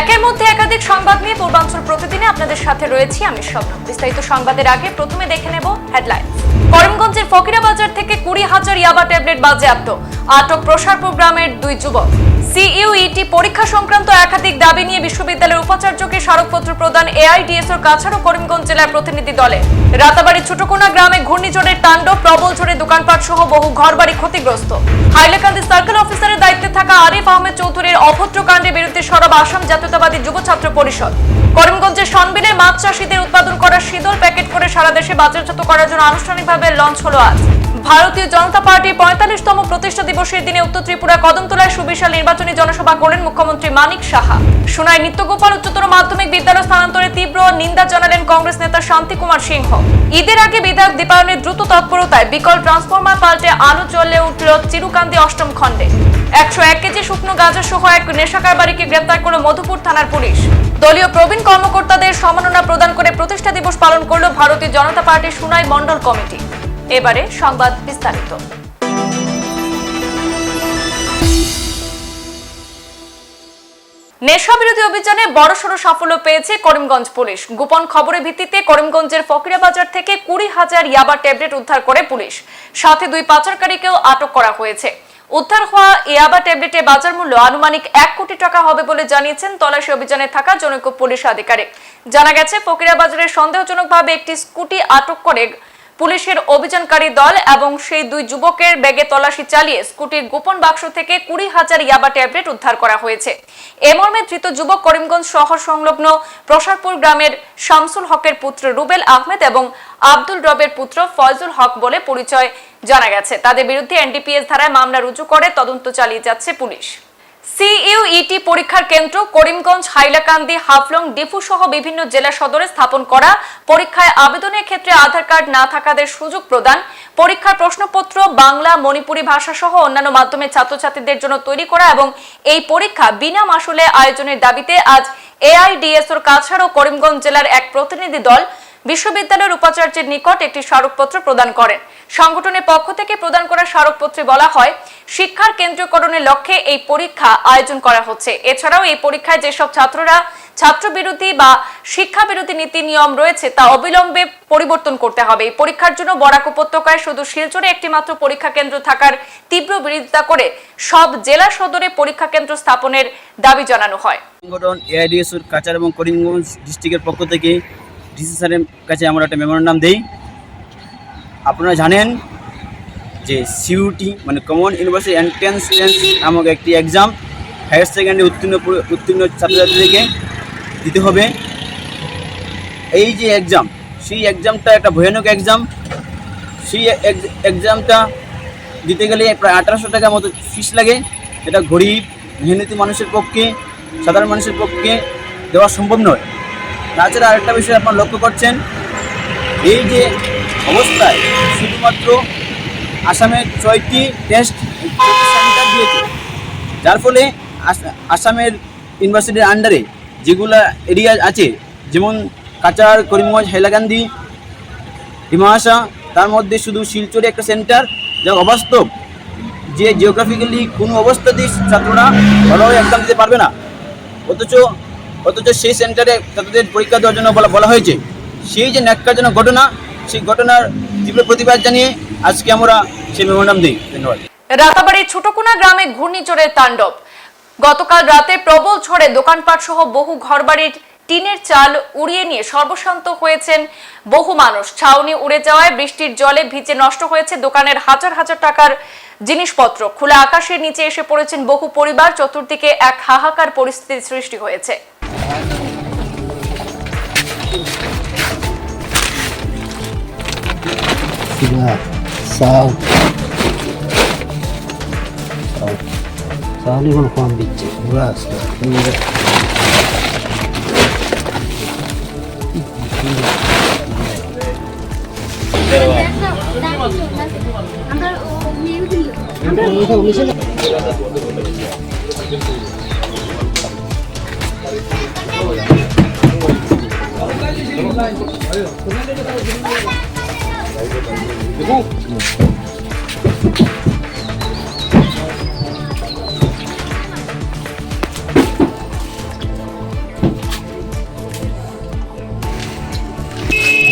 একের মধ্যে একাধিক সংবাদ নিয়ে পূর্বাঞ্চল প্রতিদিনে আপনাদের সাথে রয়েছি আমি স্বপ্ন। বিস্তারিত সংবাদের আগে প্রথমে দেখে নেব হেডলাইন করিমগঞ্জের ফকিরা বাজার থেকে কুড়ি হাজার ইয়াবা ট্যাবলেট বাজেয়াপ্ত। আটক প্রসারপুর গ্রামের দুই যুবক। সিইউইটি পরীক্ষা সংক্রান্ত একাধিক দাবি নিয়ে বিশ্ববিদ্যালয়ের উপাচার্যকে স্মারকপত্র প্রদান এআইডিএসওর কাছাড় করিমগঞ্জ জেলার প্রতিনিধি দলে। রাতাবাড়ি ছোটকোনা গ্রামে ঘূর্ণিঝড়ের তাণ্ডব, প্রবল ঝড়ে দোকানপাট সহ বহু ঘরবাড়ি ক্ষতিগ্রস্ত। হাইলাকান্দি সার্কেল অফিসারের দায়িত্বে থাকা আরিফ আহমেদ চৌধুরীর অভদ্র কাণ্ডের বিরুদ্ধে সরব আসাম জাতীয়তাবাদী যুব ছাত্র পরিষদ। করিমগঞ্জের সনবিলে মাছ চাষীদের উৎপাদন করা শীতল প্যাকেট করে সারা দেশে বাজারজাত করার জন্য আনুষ্ঠানিকভাবে লঞ্চ হলো আজ। ভারতীয় জনতা পার্টি পঁয়তাল্লিশতম প্রতিষ্ঠা দিবসের দিনে উত্তর ত্রিপুরা কদমতলায় সুবিশাল নির্বাচনী জনসভা করেন মুখ্যমন্ত্রী মানিক সাহা। সোনাই নিত্যগোপাল উচ্চতর মাধ্যমিক বিদ্যালয় স্থানান্তরে তীব্র নিন্দা জানালেন কংগ্রেস নেতা শান্তি কুমার সিংহ। ঈদের আগে বিধায়ক দীপায়নের দ্রুত তৎপরতায় বিকল ট্রান্সফরমার পাল্টে আলো জ্বলে উঠল চিরুকান্দি অষ্টম খণ্ডে। একশো এক কেজি শুকনো গাঁজা সহ এক নেশাকার বাড়িকে গ্রেপ্তার করল মধুপুর থানার পুলিশ। দলীয় প্রবীণ কর্মকর্তাদের সম্মাননা প্রদান করে প্রতিষ্ঠা দিবস পালন করল ভারতীয় জনতা পার্টির সুনাই মণ্ডল কমিটি। এবারে সংবাদ বিস্তারিত। নেশা বিরোধী অভিযানে বড়সড় সাফল্য পেয়েছে করিমগঞ্জ পুলিশ। গোপন খবরের ভিত্তিতে করিমগঞ্জের ফকিরা বাজার থেকে কুড়ি হাজার ইয়াবা ট্যাবলেট উদ্ধার করে পুলিশ। সাথে দুই পাচারকারীকেও আটক করা হয়েছে। উদ্ধার হওয়া ইয়াবা ট্যাবলেটের বাজার মূল্য আনুমানিক এক কোটি টাকা হবে বলে জানিয়েছেন তল্লাশি অভিযানে থাকা জনৈক পুলিশ আধিকারিক। জানা গেছে ফকিরা বাজারের সন্দেহজনকভাবে একটি স্কুটি আটক করে পুলিশের অভিযানকারী দল এবং সেই দুই যুবকের ব্যাগে তল্লাশি চালিয়ে স্কুটির গোপন বাক্স থেকে কুড়ি হাজার ইয়াবা ট্যাবলেট উদ্ধার করা হয়েছে। এ মর্মে ধৃত যুবক করিমগঞ্জ শহর সংলগ্ন প্রসারপুর গ্রামের শামসুল হকের পুত্র রুবেল আহমেদ এবং আব্দুল রবের পুত্র ফয়জুল হক বলে পরিচয় জানা গেছে। তাদের বিরুদ্ধে এনডিপিএস ধারায় মামলা রুজু করে তদন্ত চালিয়ে যাচ্ছে পুলিশ। সিইউইটি পরীক্ষার কেন্দ্র করিমগঞ্জ, হাইলাকান্দি, হাফলং, ডিফু সহ বিভিন্ন জেলা সদরে স্থাপন করা। পরীক্ষায় আবেদনের ক্ষেত্রে আধার কার্ড না থাকাদের সুযোগ প্রদান। পরীক্ষার প্রশ্নপত্র, বাংলা, মণিপুরি ভাষা সহ অন্যান্য মাধ্যমে ছাত্রছাত্রীদের জন্য তৈরি করা এবং এই পরীক্ষা বিনা মাসুলে আয়োজনের দাবিতে আজ এআইডিএসওর কাছাড় ও করিমগঞ্জ জেলার এক প্রতিনিধি দল বিশ্ববিদ্যালয়ের উপাচার্যের নিকট একটি স্মারকপত্র প্রদান করেন। সংগঠনের পক্ষ থেকে প্রদান করা স্মারকপত্রে বলা হয়, শিক্ষার কেন্দ্রীয়করণের লক্ষ্যে এই পরীক্ষা আয়োজন করা হচ্ছে। এছাড়াও এই পরীক্ষায় যেসব ছাত্ররা ছাত্র বিরোধী বা শিক্ষা বিরোধী নীতি নিয়ম রয়েছে তা অবিলম্বে পরিবর্তন করতে হবে। এই পরীক্ষার জন্য বরাক উপত্যকায় শুধু শিলচরে একটি মাত্র পরীক্ষা কেন্দ্র থাকার তীব্র বিরোধিতা করে সব জেলা সদরে পরীক্ষা কেন্দ্র স্থাপনের দাবি জানানো হয়। সংগঠন এআইডিএসুর কাচার এবং করিমগঞ্জ ডিস্ট্রিক্টের পক্ষ থেকে ডিসি স্যারের কাছে আমরা একটা মেমোরেন্ডাম দেই। আপনারা জানেন যে সিইউটি মানে কমন ইউনিভার্সিটি এন্ট্রান্স নামক একটি এক্সাম হায়ার সেকেন্ডারি উত্তীর্ণ উত্তীর্ণ ছাত্রছাত্রীদেরকে দিতে হবে। এই যে এক্সাম সেই এক্সামটা একটা ভয়ানক এক্সাম সেই এক্সামটা দিতে গেলে প্রায় আঠারোশো টাকা মতো ফিস লাগে। এটা গরিব, মেহনতি মানুষের পক্ষে, সাধারণ মানুষের পক্ষে দেওয়া সম্ভব নয়। তাছাড়া আরেকটা বিষয় আপনারা লক্ষ্য করছেন, এই যে অবস্থায় শুধুমাত্র আসামের ছয়টি টেস্ট সেন্টার দিয়েছে। যার ফলে আস- আসামের ইউনিভার্সিটির আন্ডারে যেগুলা এরিয়া আছে, যেমন কাচার, করিমগঞ্জ, হাইলাকান্দি হিমাশা তার মধ্যে শুধু শিলচরে একটা সেন্টার যা অবাস্তব যে জিওগ্রাফিক্যালি কোনো অবস্থাতেই ছাত্ররা ভালোভাবে এক্সাম দিতে পারবে না। অথচ অথচ সেই সেন্টারে তাদের পরীক্ষা দেওয়ার জন্য বলা বলা হয়েছে, সেই যে ন্যাক্কারজনক ঘটনা, সেই ঘটনার তীব্র প্রতিবাদ জানিয়ে আজকে আমরা সেই মেমোরান্ডাম দিই। ধন্যবাদ। রাতাবাড়ির ছোটকুনা গ্রামে ঘূর্ণিঝড়ের তাণ্ডব। গতকাল রাতে প্রবল ঝড়ে দোকানপাট সহ বহু ঘরবাড়ির টিনের চাল উড়িয়ে নিয়ে সর্বশান্ত হয়েছেন বহু মানুষ। ছাউনি উড়ে যাওয়ায় বৃষ্টির জলে ভিজে নষ্ট হয়েছে দোকানের হাজার হাজার টাকার জিনিসপত্র। খোলা আকাশের নিচে এসে পড়েছেন বহু পরিবার, চতুর্দিকে এক হাহাকার পরিস্থিতির সৃষ্টি হয়েছে। Sila. Sao. Sao. Sao ni kon kwan biche. Mura sa. Mura. আমরা ও মেয়ে দিল Ito umisa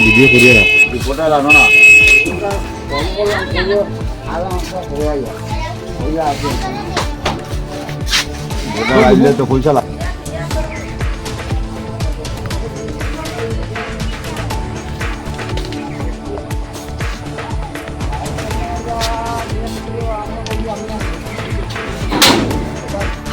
ভিডিও করিয়ে না রিপোর্টার আনো না আইলে তো পয়সা লাগে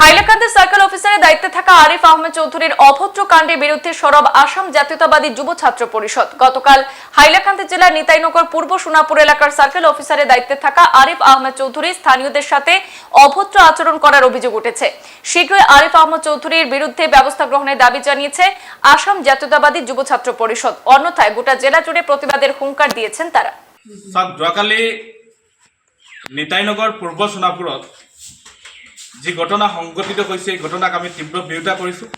হাইলাকান্দি সার্কেল অফিসারের দায়িত্বে থাকা আরিফ আহমেদ চৌধুরীর অভদ্র কাণ্ডের বিরুদ্ধে সরব আসাম জাতীয়তাবাদী যুব ছাত্র পরিষদ। গতকাল হাইলাকান্দি জেলার নিতাইনগর পূর্ব সোনাপুর এলাকার সার্কেল অফিসারের দায়িত্বে থাকা আরিফ আহমেদ চৌধুরী স্থানীয়দের সাথে অভদ্র আচরণ করার অভিযোগ উঠেছে। শীঘ্রই আরিফ আহমদ চৌধুরীর বিরুদ্ধে ব্যবস্থা গ্রহণের দাবি জানিয়েছে আসাম জাতীয়তাবাদী যুব ছাত্র পরিষদ। অন্যথায় গোটা জেলা জুড়ে প্রতিবাদের হুঙ্কার দিয়েছেন তারা। নিতাইনগৰ পূৰ্ব সোণাপুৰত যি ঘটনা সংঘটিত হৈছে, এই ঘটনাক আমি তীব্ৰ বিৰোধিতা কৰিছোঁ।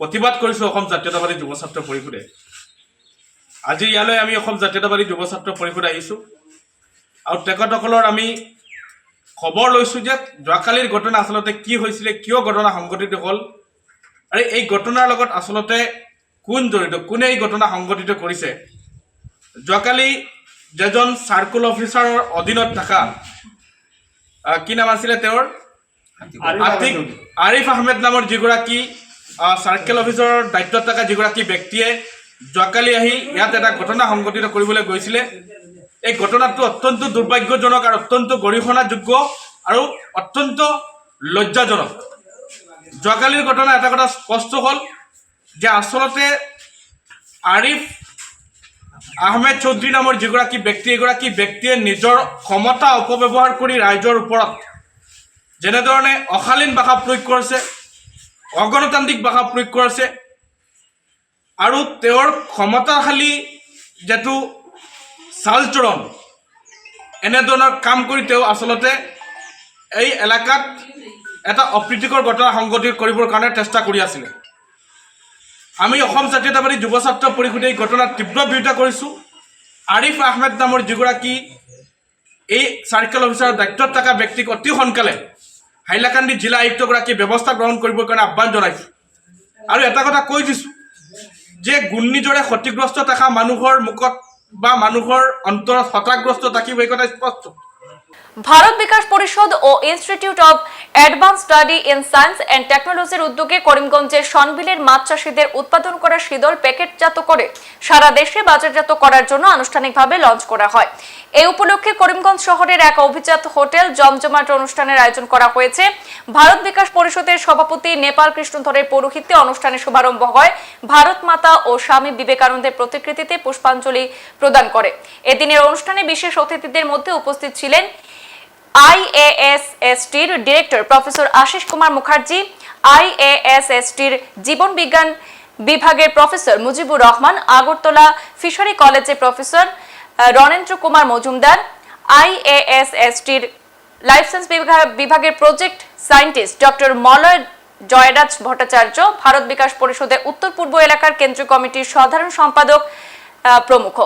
প্ৰতিবাদ কৰিছোঁ অসম জাতীয়তাবাদী যুৱ ছাত্ৰ পৰিষদে। আজি ইয়ালৈ আমি অসম জাতীয়তাবাদী যুৱ ছাত্ৰ পৰিষদ আহিছোঁ। আৰু তেখেতসকলৰ আমি খবৰ লৈছোঁ যে যোৱাকালিৰ ঘটনা আচলতে কি হৈছিলে, কিয় ঘটনা সংঘটিত হ'ল, আৰু এই ঘটনাৰ লগত আচলতে কোন জড়িত, কোনে এই ঘটনা সংঘটিত কৰিছে। যোৱাকালি যেজন চাৰ্কুল অফিচাৰৰ অধীনত থকা কি নাম আছিলে তেওঁৰ? আতিক আৰিফ আহমেদ নামৰ যিগৰাকী চাৰ্কেল অফিচাৰৰ দায়িত্বত থকা যিগৰাকী ব্যক্তিয়ে যোৱাকালি আহি ইয়াত এটা ঘটনা সংঘটিত কৰিবলৈ গৈছিলে। এই ঘটনাটো অত্যন্ত দুৰ্ভাগ্যজনক আৰু অত্যন্ত গৰিহণাযোগ্য আৰু অত্যন্ত লজ্জাজনক। যোৱাকালিৰ ঘটনা এটা কথা স্পষ্ট হ'ল যে আচলতে আৰিফ আহমেদ চৌধুৰী নামৰ যিগৰাকী ব্যক্তি এগৰাকী ব্যক্তিয়ে নিজৰ ক্ষমতা অপব্যৱহাৰ কৰি ৰাইজৰ ওপৰত যেনেধৰণে অশালীন ভাষা প্ৰয়োগ কৰিছে, অগণতান্ত্ৰিক ভাষা প্ৰয়োগ কৰিছে, আৰু তেওঁৰ ক্ষমতাশালী যিটো চালচৰণ এনেধৰণৰ কাম কৰি তেওঁ আচলতে এই এলেকাত এটা অপ্ৰীতিকৰ ঘটনা সংঘটিত কৰিবৰ কাৰণে চেষ্টা কৰি আছিলে। আমি অসম জাতীয়তাবাদী যুৱ ছাত্ৰ পৰিষদে এই ঘটনাত তীব্ৰ বিৰোধিতা কৰিছোঁ। আৰিফ আহমেদ নামৰ যিগৰাকী এই চাৰ্কেল অফিচাৰৰ দায়িত্বত থকা ব্যক্তিক অতি সোনকালে হাইলাকান্দি জিলা আয়ুক্তগৰাকীয়ে ব্যৱস্থা গ্ৰহণ কৰিবৰ কাৰণে আহ্বান জনাইছোঁ। আৰু এটা কথা কৈ দিছোঁ, যে ঘূৰ্ণিঝড়ে ক্ষতিগ্ৰস্ত থকা মানুহৰ মুখত বা মানুহৰ অন্তৰত হতাগ্ৰস্ত থাকিব এই কথা স্পষ্ট। ভারত বিকাশ পরিষদ ও institute of advance study in science and টেকনোলজির উদ্যোগে করিমগঞ্জের সনবিলের মাছ চাষিদের উৎপাদন করা শীতল প্যাকেটজাত করে সারা দেশে বাজারজাত করার জন্য আনুষ্ঠানিকভাবে লঞ্চ করা হয়। এই উপলক্ষে করিমগঞ্জ শহরের এক অভিজাত হোটেল জমজমাট অনুষ্ঠানের আয়োজন করা হয়েছে। ভারত বিকাশ পরিষদের সভাপতি নেপাল কৃষ্ণধরের পৌরোহিত্যে অনুষ্ঠানের শুভারম্ভ হয়। ভারত মাতা ও স্বামী বিবেকানন্দের প্রতিকৃতিতে পুষ্পাঞ্জলি প্রদান করে। এদিনের অনুষ্ঠানে বিশেষ অতিথিদের মধ্যে উপস্থিত ছিলেন আইএএসএসটির ডিরেক্টর প্রফেসর আশিস কুমার মুখার্জি আইএএসএসটির জীবন বিজ্ঞান বিভাগের প্রফেসর মুজিবুর রহমান, আগরতলা ফিশারি কলেজের প্রফেসর রণেন্দ্র কুমার মজুমদার আইএএসএসটির লাইফ সায়েন্স বিভাগ- বিভাগের project scientist doctor Malay Jayraj Bhattacharya, Bharat Bikash পরিষদের উত্তর পূর্ব এলাকার কেন্দ্রীয় কমিটির সাধারণ সম্পাদক প্রমুখ।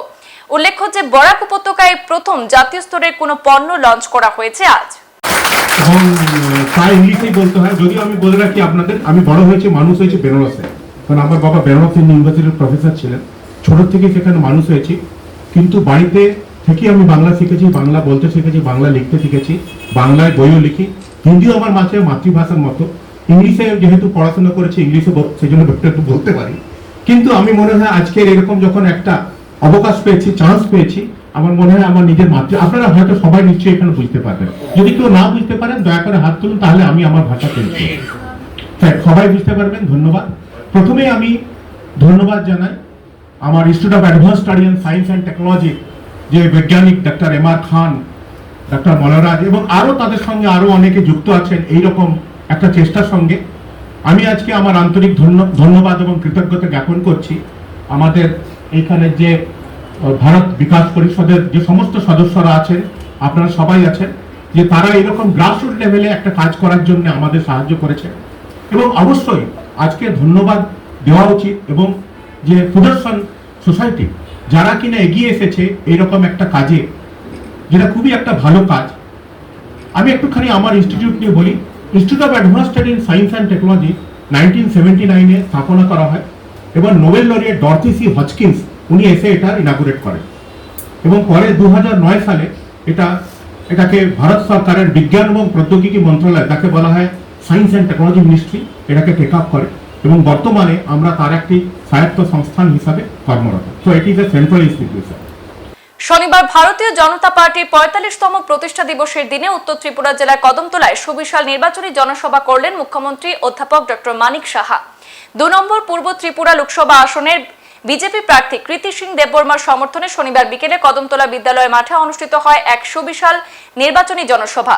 উল্লেখ্য যে বরাক উপত্যকায় প্রথম জাতীয় স্তরের কোনো পণ্য লঞ্চ করা হয়েছে আজ। এবং প্রায় ইংলিশেই বলতে হয়, যদিও আমি বলে রাখি আপনাদের, আমি বড় হয়েছি, মানুষ হয়েছে বেনারসে। কারণ আমার বাবা বেনারস ইউনিভার্সিটির প্রফেসর ছিলেন। ছোট থেকে সেখানে মানুষ হয়েছি। কিন্তু বাড়িতে থেকে আমি বাংলা শিখেছি, বাংলা বলতে শিখেছি, বাংলা লিখতে শিখেছি, বাংলায় বইও লিখি। হিন্দিও আমার মাঝে মাতৃভাষার মতো। ইংলিশে যেহেতু পড়াশোনা করেছি, ইংলিশে সেই জন্য একটু বলতে পারি। কিন্তু আমি মনে হয় আজকের এরকম যখন একটা অবকাশ পেয়েছি চান্স পেয়েছি আমার মনে হয় আমার নিজের মাতৃ আপনারা হয়তো সবাই নিশ্চয়ই এখানে বুঝতে পারবেন। যদি কেউ না বুঝতে পারেন দয়া করে হাত তুলুন তাহলে আমি আমার ভাষা করব। হ্যাঁ, সবাই বুঝতে পারবেন ধন্যবাদ। প্রথমে আমি ধন্যবাদ জানাই আমার institute of advance study and science and technology যে বৈজ্ঞানিক ডাক্তার এম আর খান ডাক্তার মনোরাজ এবং আরও তাদের সঙ্গে আরও অনেকে যুক্ত আছেন এই রকম একটা চেষ্টার সঙ্গে। আমি আজকে আমার আন্তরিক ধন্য- ধন্যবাদ এবং কৃতজ্ঞতা জ্ঞাপন করছি। আমাদের এইখানে যে ভারত বিকাশ পরিষদের যে সমস্ত সদস্যরা আছেন আপনারা সবাই আছেন, যে তারা এরকম গ্রাসরুট লেভেলে একটা কাজ করার জন্য আমাদের সাহায্য করেছে। এবং অবশ্যই আজকে ধন্যবাদ দেওয়া উচিত এবং যে সুদর্শন সোসাইটি, যারা কিনা এগিয়ে এসেছে এরকম একটা কাজে, যেটা খুবই একটা ভালো কাজ। আমি একটুখানি আমার ইনস্টিটিউট নিয়ে বলি institute of advance study in science and technology nineteen seventy নাইনে স্থাপনা করা হয়। এবং Nobel laureate Dorothy C Hodgkins উনি এসে এটা ইনাগুরেট করেন। এবং পরে দুই হাজার নয় সালে এটা, এটাকে ভারত সরকারের বিজ্ঞান এবং প্রৌদ্যোগিকী মন্ত্রণালয় তাকে বলা হয় সায়েন্স অ্যান্ড টেকনোলজি মিনিস্ট্রি, এটাকে টেক আপ করে। এবং বর্তমানে আমরা তার একটি স্বায়ত্ত সংস্থান হিসাবে কর্মরত। তো এটি ইজ এ সেন্ট্রাল ইনস্টিটিউশন শনিবার ভারতীয় জনতা পার্টির পঁয়তাল্লিশতম প্রতিষ্ঠা দিবসের দিনে উত্তর ত্রিপুরা জেলার কদমতলায় সুবিশাল নির্বাচনী জনসভা করলেন মুখ্যমন্ত্রী অধ্যাপক ডক্টর মানিক সাহা। দু নম্বর পূর্ব ত্রিপুরা লোকসভা আসনের বিজেপি প্রার্থী কৃতি সিং দেববর্মার সমর্থনে শনিবার বিকেলে কদমতলা বিদ্যালয় মাঠে অনুষ্ঠিত হয় এক সুবিশাল নির্বাচনী জনসভা।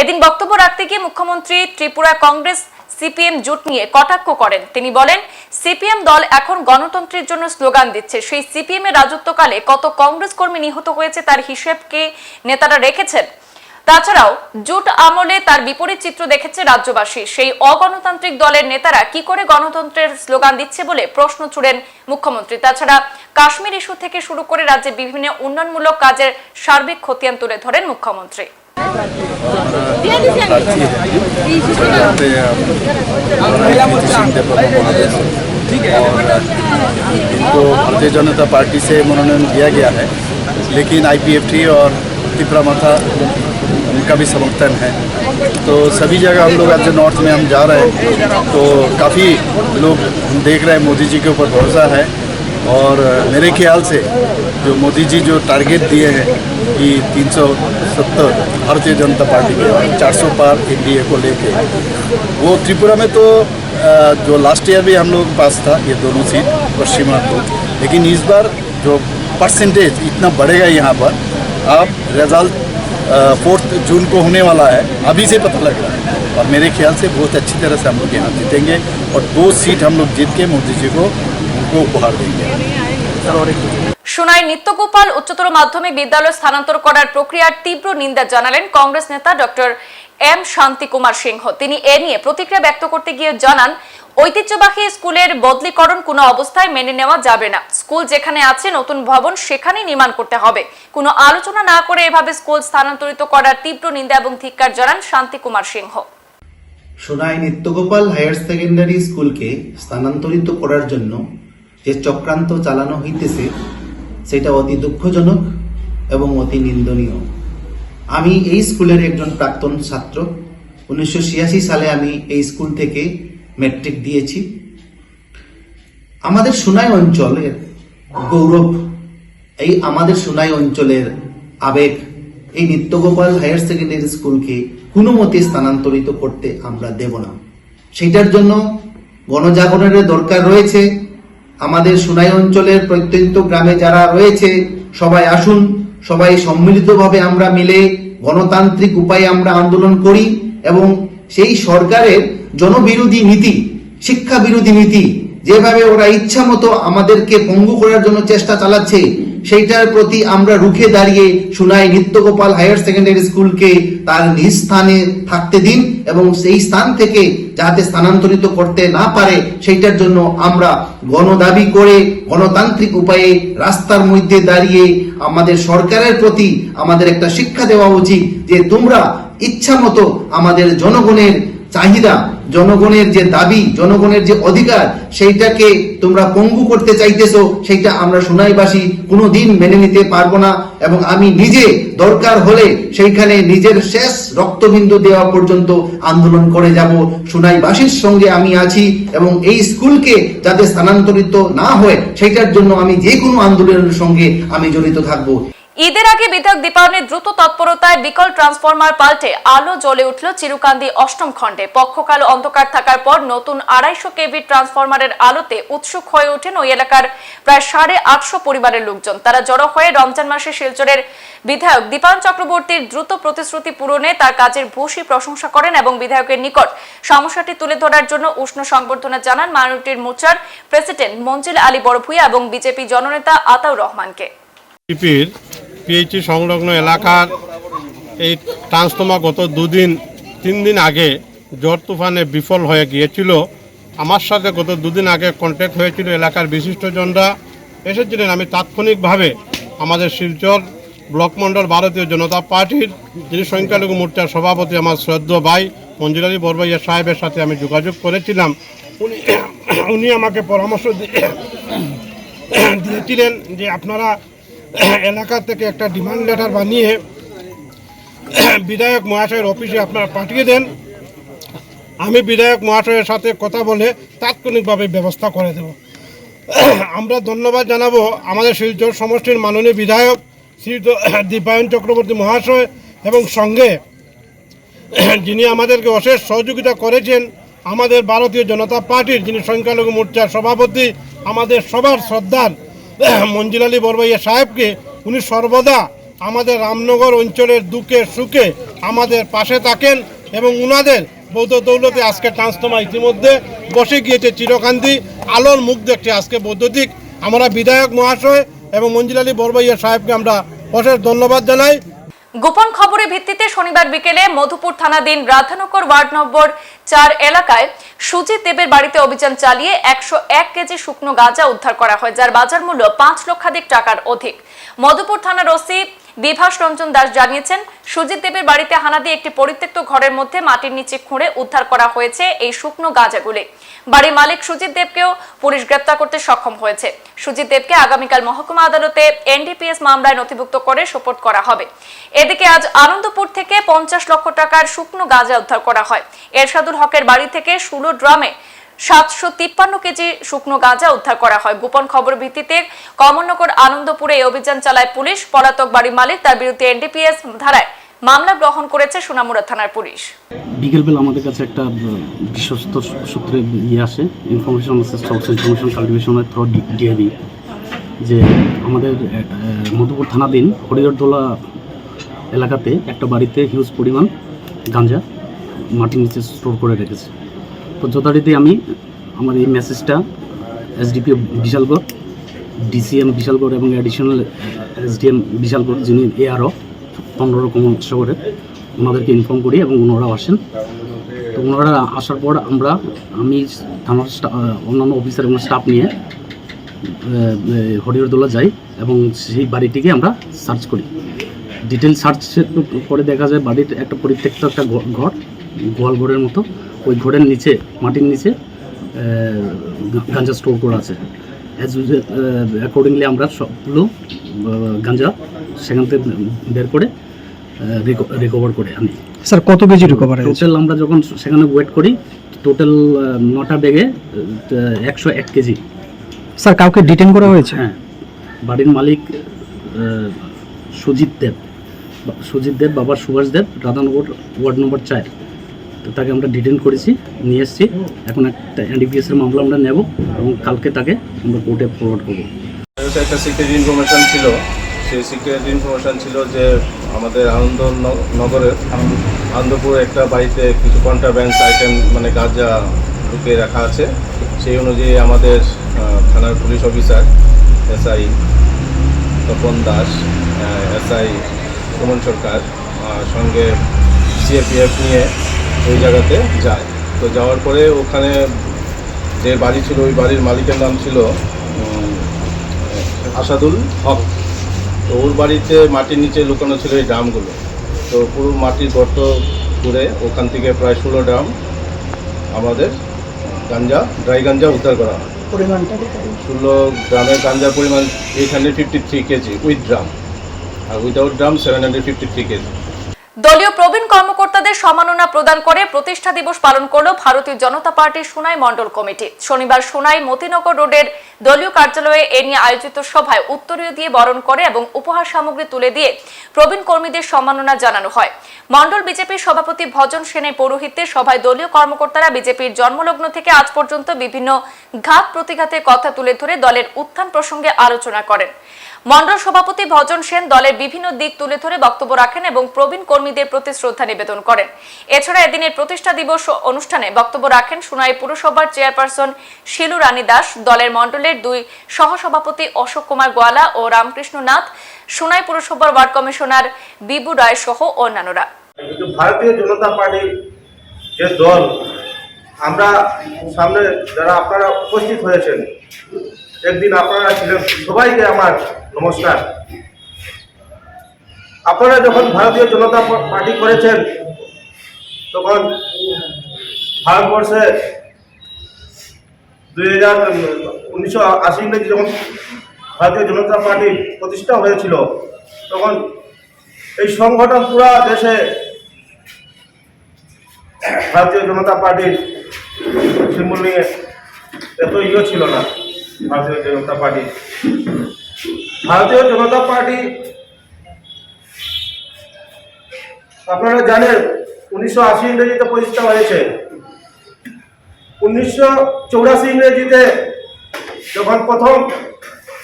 এদিন বক্তব্য রাখতে গিয়ে মুখ্যমন্ত্রী ত্রিপুরা কংগ্রেস সিপিএম জোট নিয়ে কটাক্ষ করেন। তিনি বলেন, সিপিএম দল এখন গণতন্ত্রের জন্য স্লোগান দিচ্ছে। সেই সিপিএম এর রাজত্বকালে কত কংগ্রেস কর্মী নিহত হয়েছে তার হিসেবকে নেতারা রেখেছেন? তাছাড়াও জোট আমলে তার বিপরীত চিত্র দেখেছে রাজ্যবাসী সেই অগণতান্ত্রিক দলের নেতারা কি করে গণতন্ত্রের স্লোগান দিচ্ছে বলে প্রশ্ন ছুড়েন মুখ্যমন্ত্রী তাছাড়া কাশ্মীর ইস্যু থেকে শুরু করে রাজ্যে বিভিন্ন উন্নয়নমূলক কাজের সার্বিক খতিয়ান তুলে ধরেন মুখ্যমন্ত্রী तो भारतीय जनता पार्टी से मनोनयन दिया गया है लेकिन आईपीएफटी और तिपरा माथा उनका भी समर्थन है। तो सभी जगह हम लोग आज जो नॉर्थ में हम जा रहे हैं तो काफ़ी लोग हम देख रहे हैं, मोदी जी के ऊपर भरोसा है। और मेरे ख्याल से जो मोदी जी जो टारगेट दिए हैं कि 370 भारतीय जनता पार्टी के 400 पार एनडीए को लेके, वो त्रिपुरा में तो जो लास्ट ईयर भी हम लोग के पास था, ये दोनों सीट, पश्चिम और पूर्व लेकिन इस बार जो परसेंटेज इतना बढ़ेगा यहाँ पर, आप रिज़ल्ट फोर्थ जून को होने वाला है, अभी से पता लग रहा है। और मेरे ख्याल से बहुत अच्छी तरह से हम लोग यहाँ जीतेंगे और दो सीट हम लोग जीत के मोदी जी को, उनको उपहार देंगे। সোনাই নিত্যগোপাল উচ্চতর মাধ্যমিক বিদ্যালয় স্থানান্তর করার প্রক্রিয়ার তীব্র নিন্দা জানালেন কংগ্রেস নেতা ডক্টর এম শান্তি কুমার সিংহ। তিনি এ নিয়ে প্রতিক্রিয়া ব্যক্ত করতে গিয়ে জানান, ঐতিহ্যবাহী স্কুলের বদলীকরণ কোনো অবস্থায় মেনে নেওয়া যাবে না। স্কুল যেখানে আছে, নতুন ভবন সেখানেই নির্মাণ করতে হবে। কোনো আলোচনা না করে এভাবে স্কুল স্থানান্তরিত করার তীব্র নিন্দা এবং ধিক্কার জানান শান্তি কুমার সিংহ। সোনাই নিত্যগোপাল হায়ার সেকেন্ডারি স্কুলকে স্থানান্তরিত করার জন্য যে চক্রান্ত চালানো হইতেছে সেটা অতি দুঃখজনক এবং অতি নিন্দনীয়। আমি এই স্কুলের একজন প্রাক্তন ছাত্র। উনিশশো ছিয়াশি সালে আমি এই স্কুল থেকে ম্যাট্রিক দিয়েছি। আমাদের সোনাই অঞ্চলের গৌরব, এই আমাদের সোনাই অঞ্চলের আবেগ, এই নিত্যগোপাল হায়ার সেকেন্ডারি স্কুলকে কোনো মতে স্থানান্তরিত করতে আমরা দেব না। সেটার জন্য গণজাগরণের দরকার রয়েছে। আমাদের সোনাই অঞ্চলের প্রত্যন্ত গ্রামে যারা রয়েছে, সবাই আসুন, সবাই সম্মিলিতভাবে আমরা মিলে গণতান্ত্রিক উপায়ে আমরা আন্দোলন করি এবং সেই সরকারের জনবিরোধী নীতি শিক্ষা বিরোধী নীতি যেভাবে ওরা ইচ্ছা মতো আমাদেরকে পঙ্গু করার জন্য চেষ্টা চালাচ্ছে, সেইটার প্রতি আমরা রুখে দাঁড়িয়ে শুনাই নিত্যগোপাল হায়ার সেকেন্ডারি স্কুলকে তার নিজ স্থানে থাকতে দিন এবং সেই স্থান থেকে যাতে স্থানান্তরিত করতে না পারে, সেইটার জন্য আমরা গণদাবি করে, গণতান্ত্রিক উপায়ে রাস্তার মধ্যে দাঁড়িয়ে আমাদের সরকারের প্রতি আমাদের একটা শিক্ষা দেওয়া উচিত যে তোমরা ইচ্ছা মতো আমাদের জনগণের চাহিদা জনগণের যে দাবি, জনগণের যে অধিকার, সেইটাকে তোমরা পঙ্গু করতে চাইতেছো, সেইটা আমরা সোনাইবাসী কোনো দিন মেনে নিতে পারব না এবং আমি নিজে দরকার হলে সেইখানে নিজের শেষ রক্তবিন্দু দেওয়া পর্যন্ত আন্দোলন করে যাব। সোনাইবাসীর সঙ্গে আমি আছি এবং এই স্কুলকে যাতে স্থানান্তরিত না হয়, সেইটার জন্য আমি যে কোনো আন্দোলনের সঙ্গে আমি জড়িত থাকব। ঈদের আগে বিধায়ক দীপাবলির দ্রুত তৎপরতায় বিকল ট্রান্সফরমার পাল্টে আলো জ্বলে উঠল চিরুকান্দি অষ্টম খণ্ডে। পক্ষকাল অন্ধকার থাকার পর নতুন আড়াইশো কেভি ট্রান্সফরমারের আলোতে উৎসুক হয়ে ওঠেন ওই এলাকার প্রায় সাড়ে আটশো পরিবারের লোকজন। তারা জড়ো হয়ে রমজান মাসে শিলচরের বিধায়ক দীপান চক্রবর্তীর দ্রুত প্রতিশ্রুতি পূরণে তার কাজের ভূয়সী প্রশংসা করেন এবং বিধায়কের নিকট সমস্যাটি তুলে ধরার জন্য উষ্ণ সংবর্ধনা জানান মাইনরিটির মোর্চার প্রেসিডেন্ট মঞ্জিল আলী বড়ভুইয়া এবং বিজেপি জননেতা আতাউর রহমানকে। পিএইচি সংলগ্ন এলাকার এই ট্রান্সফর্মার গত দুদিন, তিন দিন আগে ঝড় তুফানে বিফল হয়ে গিয়েছিল। আমার সাথে গত দুদিন আগে কন্ট্যাক্ট হয়েছিল এলাকার বিশিষ্টজনরা। এসেছিলেন আমি তাৎক্ষণিকভাবে আমাদের শিলচর ব্লক মণ্ডল ভারতীয় জনতা পার্টির যিনি সংখ্যালঘু মোর্চার সভাপতি আমার শ্রদ্ধ ভাই মঞ্জুরালী বরবাইয়া সাহেবের সাথে আমি যোগাযোগ করেছিলাম। উনি উনি আমাকে পরামর্শ দিয়েছিলেন যে আপনারা এলাকা থেকে একটা ডিমান্ড লেটার বানিয়ে বিধায়ক মহাশয়ের অফিসে আপনারা পাঠিয়ে দেন। আমি বিধায়ক মহাশয়ের সাথে কথা বলে তাৎক্ষণিকভাবে ব্যবস্থা করে দেব। আমরা ধন্যবাদ জানাব আমাদের শিলচর সমষ্টির মাননীয় বিধায়ক শ্রী দীপায়ন চক্রবর্তী মহাশয় এবং সঙ্গে যিনি আমাদেরকে অশেষ সহযোগিতা করেছেন, আমাদের ভারতীয় জনতা পার্টির যিনি সংখ্যালঘু মোর্চার সভাপতি, আমাদের সবার শ্রদ্ধার মঞ্জিল আলী বরবাইয়া সাহেবকে উনি সর্বদা আমাদের রামনগর অঞ্চলের দুঃখে সুখে আমাদের পাশে থাকেন এবং উনাদের বৌদ্ধ দৌলতে আজকে ট্রান্সফর্মার ইতিমধ্যে বসে গিয়েছে চিরকান্তি, আলোর মুখ দেখছে আজকে বৈদ্যুতিক। আমরা বিধায়ক মহাশয় এবং মঞ্জিল আলী বরবাইয়া সাহেবকে আমরা অশেষ ধন্যবাদ জানাই। গোপন খবরের ভিত্তিতে শনিবার বিকেলে মধুপুর থানাধীন রাধানগর ওয়ার্ড নম্বর চার এলাকায় সুজিত দেবের বাড়িতে অভিযান চালিয়ে একশো এক কেজি শুকনো গাঁজা উদ্ধার করা হয়, যার বাজার মূল্য পাঁচ লক্ষাধিক টাকার অধিক। মধুপুর থানার ওসি বিভাস রঞ্জন দাস জানিয়েছেন, সুজিত দেবের বাড়িতে হানা দিয়ে একটি পরিত্যক্ত ঘরের মধ্যে মাটির নিচে খুঁড়ে উদ্ধার করা হয়েছে এই শুকনো গাঁজাগুলি। বাড়ির মালিক সুজিত দেবকেও পুলিশ গ্রেপ্তার করতে সক্ষম হয়েছে। সুজিত দেবকে আগামীকাল মহকুমা আদালতে এনডিপিএস মামলায় নথিভুক্ত করে সোপর্ট করা হবে। এদিকে আজ আনন্দপুর থেকে পঞ্চাশ লক্ষ টাকার শুকনো গাঁজা উদ্ধার করা হয়। এরশাদুল হকের বাড়ি থেকে ষোলো ড্রামে সাতশো তিপ্পান্ন কেজি শুকনো গাঁজা উদ্ধার করা হয়। গোপন খবর ভিত্তিতে কমলনগর আনন্দপুরে এই অভিযান চালায় পুলিশ। পলাতক বাড়ির মালিক, তার বিরুদ্ধে এনডিপিএস ধারায় মামলা গ্রহণ করেছে সোনামুড়া থানার পুলিশ। বিকেলবেলা আমাদের কাছে একটা বিশ্বস্ত সূত্রে ইয়ে আসে। Information source information through DAB যে আমাদের মধুপুর থানাধীন হরিহরদোলা এলাকাতে একটা বাড়িতে হিউজ পরিমাণ গাঞ্জা মাটির নিচে স্টোর করে রেখেছে। তো যথারীতি আমি আমার এই মেসেজটা এসডিপিও বিশালগড় ডিসিএম বিশালগড় এবং অ্যাডিশনাল এসডিএম বিশালগড় যিনি এআরও পনেরো রকম শহরের ওনাদেরকে ইনফর্ম করি এবং ওনারাও আসেন। তো ওনারা আসার পর আমরা, আমি থানার অন্যান্য অফিসার এবং স্টাফ নিয়ে হরিহরদোলা যাই এবং সেই বাড়িটিকে আমরা সার্চ করি। ডিটেল সার্চ করে দেখা যায় বাড়ির একটা পরিত্যক্ত একটা ঘর গোয়াল ঘরের মতো। ওই ঘরের নিচে মাটির নিচে গাঞ্জা স্টোর করা আছে। অ্যাজ অ্যাকর্ডিংলি আমরা সবগুলো গাঞ্জা সেখান থেকে বের করে রিকভার করে আনি। স্যার কত কেজি রিকভার টোটাল আমরা যখন সেখানে ওয়েট করি টোটাল নটা ব্যাগে একশো এক কেজি। স্যার কাউকে ডিটেন করা হয়েছে? হ্যাঁ। বাড়ির মালিক সুজিত দেব। সুজিত দেব বাবা সুভাষ দেব রাধানগর ওয়ার্ড নম্বর চার। তো তাকে আমরা ডিটেন করেছি, নিয়ে এসেছি। এখন একটা এনডিপিএস এর মামলা আমরা নেব এবং কালকে তাকে আমরা কোর্টে ফরওয়ার্ড করব। একটা সিক্রেট ইনফরমেশন ছিল। সেই সিক্রেট ইনফরমেশন ছিল যে আমাদের আনন্দ নগরের আনন্দপুর একটা বাড়িতে কিছু কন্ট্রাব্যান্স আইটেম মানে গাঁজা ঢুকিয়ে রাখা আছে। সেই অনুযায়ী আমাদের থানার police officer, SI Tapan Das SI Suman Sarkar সঙ্গে সিএপিএফ নিয়ে ওই জায়গাতে যায়। তো যাওয়ার পরে ওখানে যে বাড়ি ছিল ওই বাড়ির মালিকের নাম ছিল আসাদুল হক। তো ওর বাড়িতে মাটির নিচে লুকানো ছিল এই ড্রামগুলো। তো পুরো মাটির গর্ত করে ওখান থেকে প্রায় ষোলো ড্রাম আমাদের গাঞ্জা ড্রাই গাঞ্জা উদ্ধার করা হয়। ষোলো গ্রামের গাঞ্জার পরিমাণ eight hundred fifty three KG with drum R without drum seven hundred fifty three KG. দলীয় প্রবীণ কর্মকর্তাদের সম্মাননা প্রদান করে প্রতিষ্ঠা দিবস পালন করল ভারতীয় জনতা পার্টির সোনাই মণ্ডল কমিটি। শনিবার সোনাই মতিনগর রোডের দলীয় কার্যালয়ে এ নিয়ে আয়োজিত সভায় উত্তরীয় দিয়ে বরণ করে এবং উপহার সামগ্রী তুলে দিয়ে প্রবীণ কর্মীদের সম্মাননা জানানো হয়। মণ্ডল বিজেপির সভাপতি ভজন সেনের পৌরোহিত্যে সভায় দলীয় কর্মকর্তারা বিজেপির জন্মলগ্ন থেকে আজ পর্যন্ত বিভিন্ন ঘাত প্রতিঘাতের কথা তুলে ধরে দলের উত্থান প্রসঙ্গে আলোচনা করেন। মন্ডল সভাপতি ভজন সেন দলের বিভিন্ন দিক তুলে ধরে বক্তব্য রাখেন এবং প্রবীণ কর্মীদের প্রতি শ্রদ্ধা নিবেদন করেন। এছাড়া এদিনের প্রতিষ্ঠা দিবস অনুষ্ঠানে বক্তব্য রাখেন সুনাই পুরসভার চেয়ারপারসন শিলু রানী দাস, দলের মন্ডলের দুই সহসভাপতি অশোক কুমার গোয়ালা ও রামকৃষ্ণ নাথ, সুনাই পুরসভার ওয়ার্ড কমিশনার বিবু রায় সহ অন্যান্যরা। ভারতীয় জনতা পার্টি যে দল, আমরা সামনে যারা আপনারা উপস্থিত হয়েছেন, একদিন আপনারা ছিলেন সবাইকে আমার নমস্কার। আপনারা যখন ভারতীয় জনতা পার্টি করেছেন, তখন ভারতবর্ষে দুই হাজার উনিশশো আশি ইংরেজি যখন ভারতীয় জনতা পার্টি প্রতিষ্ঠা হয়েছিল, তখন এই সংগঠন পুরা দেশে ভারতীয় জনতা পার্টির সিম্বল নিয়ে এত ইয়ে ছিল না, ভারতীয় জনতা পার্টি। ভারতীয় জনতা পার্টি, আপনারা জানেন, উনিশশো আশি ইংরেজিতে প্রতিষ্ঠা হয়েছে। উনিশশো চৌরাশি ইংরেজিতে যখন প্রথম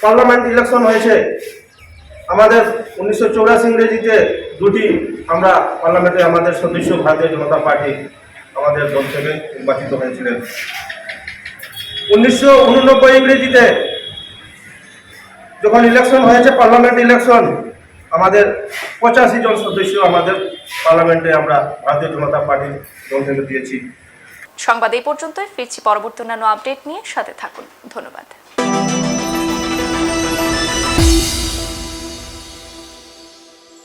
পার্লামেন্ট ইলেকশন হয়েছে, আমাদের উনিশশো চৌরাশি ইংরেজিতে দুটি আমরা পার্লামেন্টে আমাদের সদস্য ভারতীয় জনতা পার্টি, আমাদের দল থেকে নির্বাচিত হয়েছিলেন। উনিশশো উননব্বই ইংরেজিতে যখন ইলেকশন হয়েছে পার্লামেন্ট ইলেকশন আমাদের পঁচাশি জন সদস্য আমাদের পার্লামেন্টে আমরা ভারতীয় জনতা পার্টির দল থেকে দিয়েছি। সংবাদ এই পর্যন্তই। ফিরছি পরবর্তী অন্যান্য আপডেট নিয়ে। সাথে থাকুন। ধন্যবাদ।